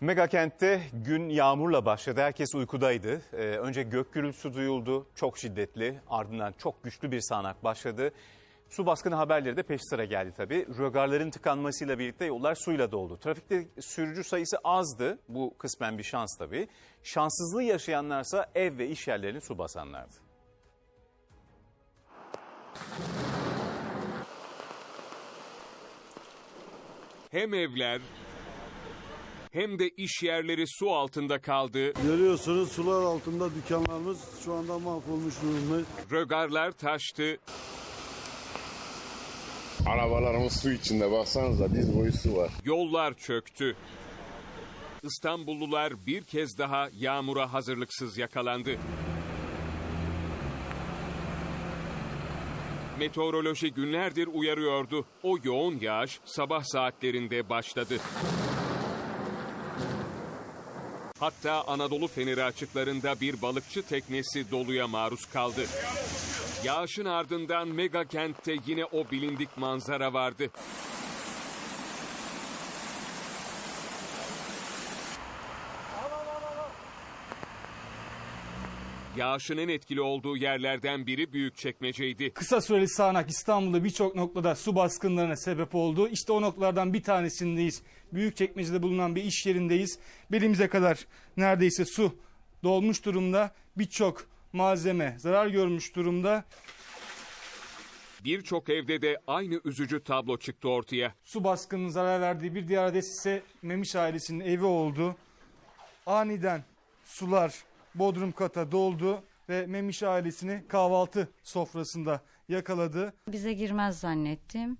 Mega kentte gün yağmurla başladı. Herkes uykudaydı. Ee, önce gök gürültüsü duyuldu. Çok şiddetli. Ardından çok güçlü bir sağanak başladı. Su baskını haberleri de peş sıra geldi tabii. Rögarların tıkanmasıyla birlikte yollar suyla doldu. Trafikte sürücü sayısı azdı. Bu kısmen bir şans tabii. Şanssızlığı yaşayanlarsa ev ve iş yerlerini su basanlardı. Hem evler hem de iş yerleri su altında kaldı. Görüyorsunuz sular altında dükkanlarımız şu anda mahvolmuş durumda. Rögarlar taştı. Arabalarımız su içinde baksanıza diz boyu su var. Yollar çöktü. İstanbullular bir kez daha yağmura hazırlıksız yakalandı. Meteoroloji günlerdir uyarıyordu. O yoğun yağış sabah saatlerinde başladı. Hatta Anadolu Feneri açıklarında bir balıkçı teknesi doluya maruz kaldı. Yağışın ardından mega kentte yine o bilindik manzara vardı. Yağışın en etkili olduğu yerlerden biri Büyükçekmece'ydi. Kısa süreli sağanak İstanbul'da birçok noktada su baskınlarına sebep oldu. İşte o noktalardan bir tanesindeyiz. Büyükçekmece'de bulunan bir iş yerindeyiz. Belimize kadar neredeyse su dolmuş durumda. Birçok malzeme zarar görmüş durumda. Birçok evde de aynı üzücü tablo çıktı ortaya. Su baskının zarar verdiği bir diğer adres ise Memiş ailesinin evi oldu. Aniden sular bodrum kata doldu ve Memiş ailesini kahvaltı sofrasında yakaladı. Bize girmez zannettim.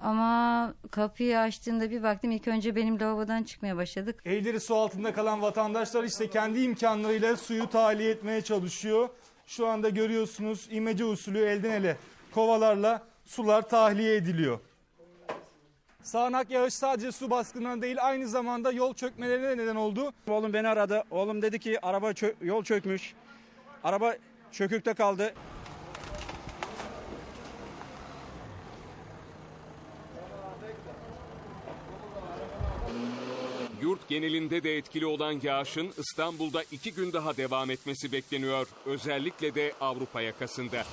Ama kapıyı açtığımda bir baktım ilk önce benim lavabodan çıkmaya başladık. Evleri su altında kalan vatandaşlar işte kendi imkanlarıyla suyu tahliye etmeye çalışıyor. Şu anda görüyorsunuz imece usulü elden ele kovalarla sular tahliye ediliyor. Sağanak yağış sadece su baskınına değil aynı zamanda yol çökmelerine de neden oldu. Oğlum beni aradı. Oğlum dedi ki araba çö- yol çökmüş. Araba çökükte kaldı. Yurt genelinde de etkili olan yağışın İstanbul'da iki gün daha devam etmesi bekleniyor. Özellikle de Avrupa yakasında.